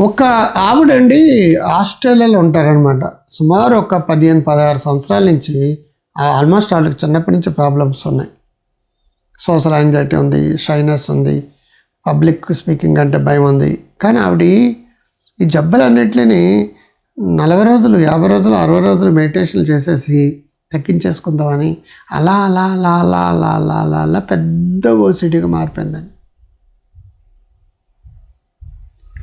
ఒక ఆవిడండి ఆస్ట్రేలియాలో ఉంటారనమాట సుమారు ఒక పదిహేను పదహారు సంవత్సరాల నుంచి ఆల్మోస్ట్ వాళ్ళకి చిన్నప్పటి నుంచి ప్రాబ్లమ్స్ ఉన్నాయి. సోషల్ యాంగ్జైటీ ఉంది షైనెస్ ఉంది పబ్లిక్ స్పీకింగ్ అంటే భయం ఉంది. కానీ ఆవిడ ఈ జబ్బలన్నింటినీ నలభై రోజులు యాభై రోజులు అరవై రోజులు మెడిటేషన్లు చేసేసి తగ్గించేసుకుందామని అలా అలా అలా అలా అలా అలా అలా అలా పెద్ద ఓసిటీగా మారిపోయిందండి.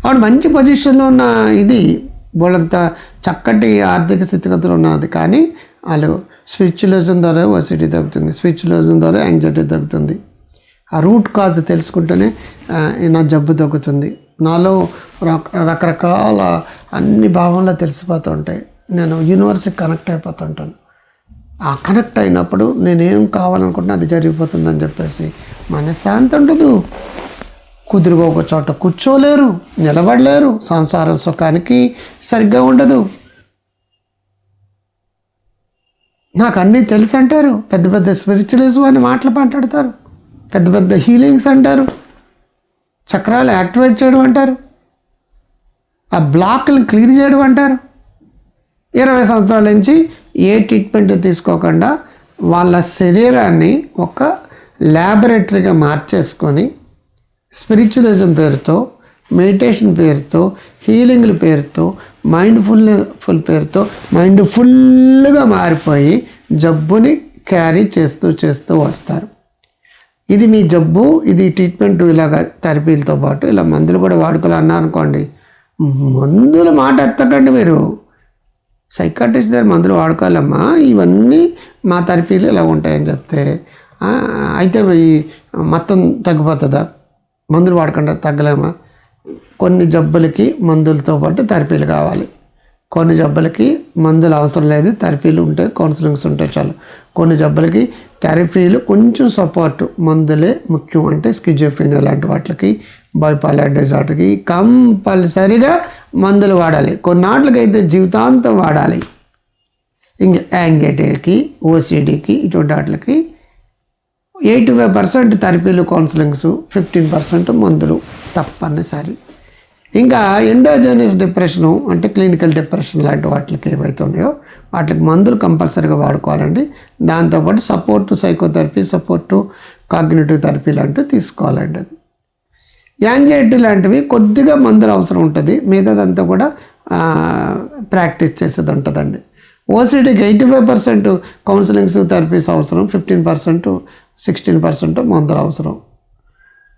ఆవిడ మంచి పొజిషన్లో ఉన్న ఇది వాళ్ళంత చక్కటి ఆర్థిక స్థితిగతులు ఉన్నది. కానీ వాళ్ళు స్విచ్లోజన్ ద్వారా ఒసిటీ తగ్గుతుంది స్విచ్లోజన్ ద్వారా యాంగ్జైటీ తగ్గుతుంది. ఆ రూట్ కాజ్ తెలుసుకుంటేనే నా జబ్బు తగ్గుతుంది. నాలో రక- రకరకాల అన్ని భావంలో తెలిసిపోతూ ఉంటాయి. నేను యూనివర్స్కి కనెక్ట్ అయిపోతుంటాను ఆ కనెక్ట్ అయినప్పుడు నేనేం కావాలనుకుంటున్నా అది జరిగిపోతుందని చెప్పేసి మనశ్శాంతి ఉండదు కుదురుగా ఒక చోట కూర్చోలేరు నిలబడలేరు సంసార సుఖానికి సరిగ్గా ఉండదు. నాకు అన్నీ తెలుసు అంటారు. పెద్ద పెద్ద స్పిరిచువలిజం అని మాటలు మాట్లాడతారు. పెద్ద పెద్ద హీలింగ్స్ అంటారు. చక్రాలు యాక్టివేట్ చేయడం అంటారు. ఆ బ్లాక్లు క్లియర్ చేయడం అంటారు. ఇరవై సంవత్సరాల నుంచి ఏ ట్రీట్మెంట్ తీసుకోకుండా వాళ్ళ శరీరాన్ని ఒక ల్యాబొరేటరీగా మార్చేసుకొని స్పిరిచువలిజం పేరుతో మెడిటేషన్ పేరుతో హీలింగ్ల పేరుతో మైండ్ ఫుల్ ఫుల్ పేరుతో మైండ్ ఫుల్గా మారిపోయి జబ్బుని క్యారీ చేస్తూ చేస్తూ వస్తారు. ఇది మీ జబ్బు ఇది ట్రీట్మెంట్ ఇలాగ థెరపీలతో పాటు ఇలా మందులు కూడా వాడుకోవాలి అన్నారనుకోండి మందుల మాట ఎత్తకండి మీరు. సైకాట్రిస్ట్ దగ్గర మందులు వాడుకోవాలమ్మా ఇవన్నీ మా థెరపీలు ఇలా ఉంటాయని చెప్తే అయితే మొత్తం తగ్గిపోతుందా? మందులు వాడకుండా తగ్గలేమా? కొన్ని జబ్బులకి మందులతో పాటు థెరపీలు కావాలి. కొన్ని జబ్బులకి మందులు అవసరం లేదు థెరపీలు ఉంటే కౌన్సిలింగ్స్ ఉంటే చాలు. కొన్ని జబ్బులకి థెరపీలు కొంచెం సపోర్ట్ మందులే ముఖ్యం అంటే స్కిజోఫీనియా లాంటి వాటికి బైపాలర్ డిజార్డర్కి కంపల్సరిగా మందులు వాడాలి. కొన్నాళ్ళకైతే జీవితాంతం వాడాలి. ఇంకా యాంగ్జైటీకి ఓసిడీకి ఇటువంటి వాటికి ఎయిటీ ఫైవ్ పర్సెంట్ థెరపీలు కౌన్సిలింగ్స్ ఫిఫ్టీన్ పర్సెంట్ మందులు తప్పనిసరి. ఇంకా ఎండోజోనియస్ డిప్రెషను అంటే క్లినికల్ డిప్రెషన్ లాంటి వాటికి ఏవైతే ఉన్నాయో వాటికి మందులు కంపల్సరీగా వాడుకోవాలండి. దాంతోపాటు support psychotherapy support cognitive therapy లాంటివి తీసుకోవాలండి అది. యాంగ్జైటీ లాంటివి కొద్దిగా మందులు అవసరం ఉంటుంది. మిగతాదంతా కూడా ప్రాక్టీస్ చేసేది ఉంటుందండి. ఓసిడీకి eighty five percent counsellings therapies అవసరం ఫిఫ్టీన్ పర్సెంట్ సిక్స్టీన్ పర్సెంట్ మందులు అవసరం.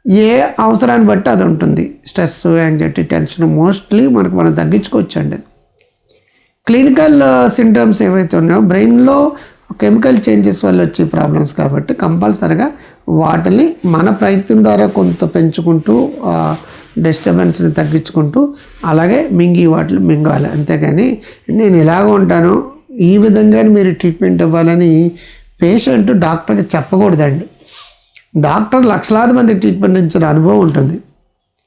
ఏ అవసరాన్ని బట్టి అది ఉంటుంది. స్ట్రెస్ యాంగ్జైటీ టెన్షన్ మోస్ట్లీ మనకు మనం తగ్గించుకోవచ్చండి. క్లినికల్ సింటమ్స్ ఏవైతే ఉన్నాయో బ్రెయిన్లో కెమికల్ చేంజెస్ వల్ల వచ్చే ప్రాబ్లమ్స్ కాబట్టి కంపల్సరిగా వాటిని మన ప్రయత్నం ద్వారా కొంత పెంచుకుంటూ డిస్టర్బెన్స్ని తగ్గించుకుంటూ అలాగే మింగి వాటిని మింగాలి. అంతేగాని నేను ఇలాగ ఉంటాను ఈ విధంగానే మీరు ట్రీట్మెంట్ ఇవ్వాలని పేషెంట్ డాక్టర్కి చెప్పకూడదండి. డాక్టర్ లక్షలాది మంది ట్రీట్మెంట్ ఇచ్చిన అనుభవం ఉంటుంది.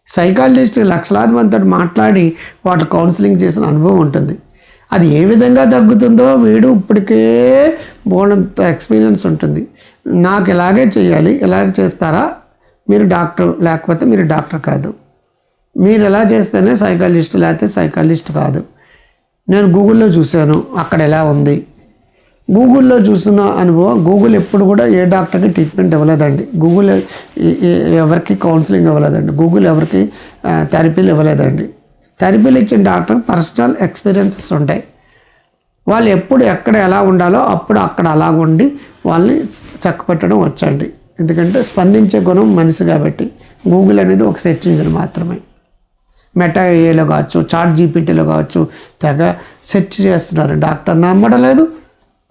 సైకాలజిస్ట్ లక్షలాది మందితో మాట్లాడి వాటి కౌన్సిలింగ్ చేసిన అనుభవం ఉంటుంది. అది ఏ విధంగా తగ్గుతుందో వీడు ఇప్పటికే బోనంత ఎక్స్పీరియన్స్ ఉంటుంది. నాకు ఇలాగే చేయాలి ఇలాగ చేస్తారా? మీరు డాక్టర్ లేకపోతే మీరు డాక్టర్ కాదు. మీరు ఎలా చేస్తేనే సైకాలజిస్ట్ లేకపోతే సైకాలజిస్ట్ కాదు. నేను గూగుల్లో చూశాను అక్కడ ఎలా ఉంది? గూగుల్లో చూస్తున్న అనుభవం గూగుల్ ఎప్పుడు కూడా ఏ డాక్టర్కి ట్రీట్మెంట్ ఇవ్వలేదండి. గూగుల్ ఎవరికి కౌన్సిలింగ్ ఇవ్వలేదండి. గూగుల్ ఎవరికి థెరపీలు ఇవ్వలేదండి. థెరపీలు ఇచ్చిన డాక్టర్ పర్సనల్ ఎక్స్పీరియన్సెస్ ఉంటాయి. వాళ్ళు ఎప్పుడు ఎక్కడ ఎలా ఉండాలో అప్పుడు అక్కడ అలా ఉండి వాళ్ళని చక్కపెట్టడం వచ్చండి. ఎందుకంటే స్పందించే గుణం మనిషి కాబట్టి గూగుల్ అనేది ఒక సెర్చ్ ఇంజిన్ మాత్రమే. మెటా ఏలో కావచ్చు చాట్ జీపీటీలో కావచ్చు తెగ సెర్చ్ చేస్తున్నారు. డాక్టర్ నమ్మడలేదు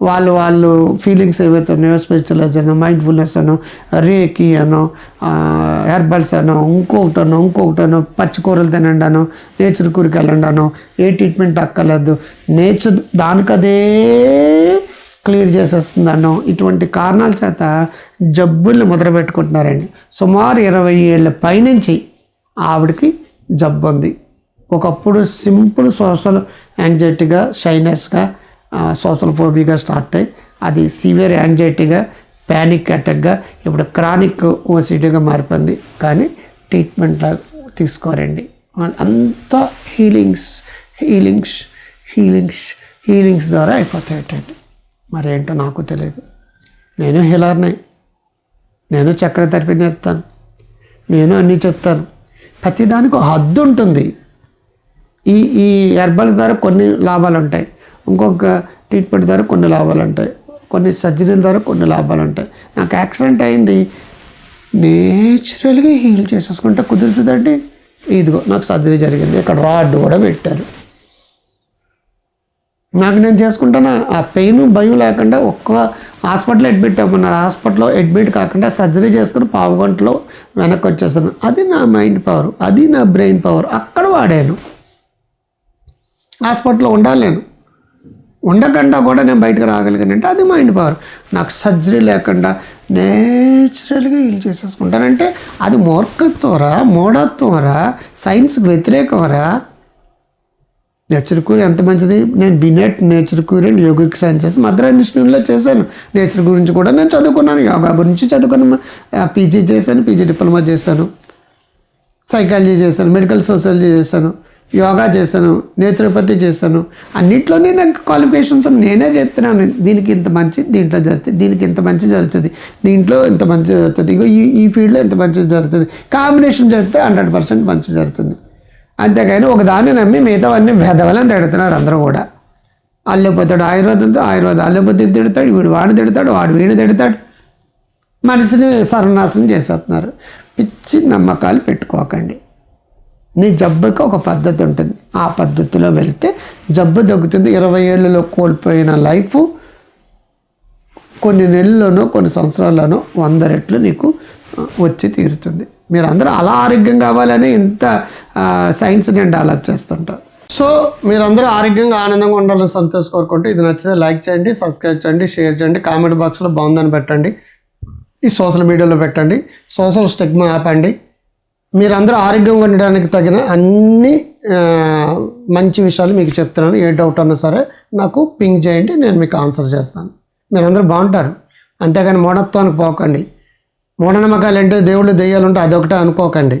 వాళ్ళు వాళ్ళు ఫీలింగ్స్ ఏవైతే ఉన్నాయో స్పిరిచువలైజ్ అనో మైండ్ఫుల్నెస్ అనో రేకి అనో హెర్బల్స్ అనో ఇంకొకటి అనో ఇంకొకటి అనో పచ్చికూరలు తినండి అనో నేచర్ కూరికి వెళ్ళండి అనో ఏ ట్రీట్మెంట్ అక్కర్లేదు. నేచర్ దానికదే క్లియర్ చేసేస్తుంది అనో. ఇటువంటి కారణాల చేత జబ్బుల్ని మొదలుపెట్టుకుంటున్నారండి. సుమారు ఇరవై ఏళ్ళ పైనుంచి ఆవిడకి జబ్బు ఉంది. ఒకప్పుడు సింపుల్ సోషల్ యాంగ్జైటీగా షైనెస్గా సోషల్ ఫోబియాగా స్టార్ట్ అయ్యి అది సివియర్ యాంగ్జైటీగా ప్యానిక్ అటాక్గా ఇప్పుడు క్రానిక్ ఓసిటీగా మారిపోయింది. కానీ ట్రీట్మెంట్ తీసుకోరండి. అంతా హీలింగ్స్ హీలింగ్స్ హీలింగ్స్ హీలింగ్స్ ద్వారా అయిపోతాయటండి. మరేంటో నాకు తెలియదు. నేను హీలర్నే. నేను చక్ర థెరపీ నేర్పుతాను. నేను అన్నీ చెప్తాను. ప్రతిదానికి ఒక హద్దు ఉంటుంది. ఈ ఈ హెర్బల్స్ ద్వారా కొన్ని లాభాలు ఉంటాయి ఇంకొక ట్రీట్మెంట్ ద్వారా కొన్ని లాభాలు ఉంటాయి. కొన్ని సర్జరీల ద్వారా కొన్ని లాభాలు ఉంటాయి. నాకు యాక్సిడెంట్ అయింది. నేచురల్గా హీల్ చేసేసుకుంటే కుదురుతుందండి? ఇదిగో నాకు సర్జరీ జరిగింది. ఇక్కడ రాడ్ కూడా పెట్టారు. నాకు నేను చేసుకుంటాను? ఆ పెయిన్ భయం లేకుండా ఒక్క హాస్పిటల్ అడ్మిట్ అవ్వమన్నారు. హాస్పిటల్లో అడ్మిట్ కాకుండా సర్జరీ చేసుకుని పావు గంటలో వెనక్కి వచ్చేసాను. అది నా మైండ్ పవర్ అది నా బ్రెయిన్ పవర్ అక్కడ వాడాను. హాస్పిటల్లో ఉండాలి నేను. ఉండకుండా కూడా నేను బయటకు రాగలిగానంటే అది మైండ్ పవర్ నాకు సర్జరీ లేకుండా నేచురల్గా హీల్ చేసేసుకుంటానంటే అది మూర్ఖత్వరా మూఢత్వరా సైన్స్కి వ్యతిరేకమరా నేచర్ క్యూర్ ఎంత మంచిది? నేను Binet nature cure and yogic sciences Madras ఇన్స్టిట్యూట్లో చేశాను. నేచర్ గురించి కూడా నేను చదువుకున్నాను. యోగా గురించి చదువుకున్నాను. పీజీ చేశాను పీజీ డిప్లొమా చేశాను. సైకాలజీ చేశాను మెడికల్ సోషాలజీ చేశాను. యోగా చేశాను నేచురోపతి చేశాను అన్నిట్లోనే నాకు క్వాలిఫికేషన్స్ నేనే చెప్తున్నాను దీనికి ఇంత మంచి దీంట్లో జరుగుతుంది దీనికి ఇంత మంచి జరుగుతుంది. దీంట్లో ఇంత మంచి జరుగుతుంది. ఇగో ఈ ఈ ఫీల్డ్లో ఇంత మంచి జరుగుతుంది. కాంబినేషన్ చేస్తే హండ్రెడ్ పర్సెంట్ మంచి జరుగుతుంది. అంతేకాని ఒక దాన్ని నమ్మి మిగతావన్నీ భేదవలని తిడుతున్నారు అందరూ కూడా. అల్లిపోతాడు ఆయుర్వేదంతో ఆయుర్వేద అల్లిపోతే తిడతాడు వీడు వాడు తిడతాడు వాడు వీడు తిడతాడు. మనిషిని సర్వనాశనం చేసేస్తున్నారు. పిచ్చి నమ్మకాలు పెట్టుకోకండి. నీ జబ్బుకి ఒక పద్ధతి ఉంటుంది. ఆ పద్ధతిలో వెళితే జబ్బు తగ్గుతుంది. ఇరవై ఏళ్ళలో కోల్పోయిన లైఫ్ కొన్ని నెలల్లోనో కొన్ని సంవత్సరాల్లోనో వంద రెట్లు నీకు వచ్చి తీరుతుంది. మీరందరూ అలా ఆరోగ్యం కావాలని ఇంత సైన్స్ని సైన్స్ నేను డెవలప్ చేస్తుంటాను సో మీరందరూ ఆరోగ్యంగా ఆనందంగా ఉండాలని సంతోష్ కోరుకుంటే ఇది నచ్చితే లైక్ చేయండి సబ్స్క్రైబ్ చేయండి షేర్ చేయండి కామెంట్ బాక్స్లో బాగుందని పెట్టండి. ఈ సోషల్ మీడియాలో పెట్టండి. సోషల్ స్టిగ్మా ఆపండి మీరందరూ ఆరోగ్యంగా ఉండడానికి తగిన అన్ని మంచి విషయాలు మీకు చెప్తున్నాను. ఏ డౌట్ అన్నా సరే నాకు పింక్ చేయండి నేను మీకు ఆన్సర్ చేస్తాను. మీరందరూ బాగుంటారు. అంతేగాని మూఢత్వానికి పోకండి. మూఢనమ్మకాలు అంటే దేవుళ్ళు దెయ్యాలు ఉంటే అదొకటే అనుకోకండి.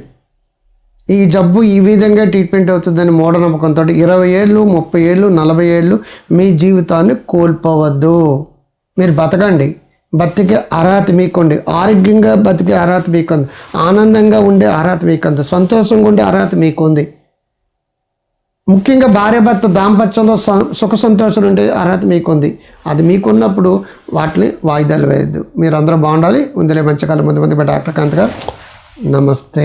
ఈ జబ్బు ఈ విధంగా ట్రీట్మెంట్ అవుతుందని మూఢనమ్మకంతో ఇరవై ఏళ్ళు ముప్పై ఏళ్ళు నలభై ఏళ్ళు మీ జీవితాన్ని కోల్పోవద్దు. మీరు బతకండి. బతికే అర్హత మీకుంది. ఆరోగ్యంగా బతికే అర్హత మీకుంది. ఆనందంగా ఉండే అర్హత మీకుంది. సంతోషంగా ఉండే అర్హత మీకుంది. ముఖ్యంగా భార్య భర్త దాంపత్యంలో సుఖ సంతోషాలు ఉండే అర్హత మీకుంది. అది మీకున్నప్పుడు వాటిని వాయిదాలు వేయద్దు. మీరు అందరూ బాగుండాలి. ఉందిలే మంచి కాలం. ముందు ముందు డాక్టర్ కాంత్ గారు నమస్తే.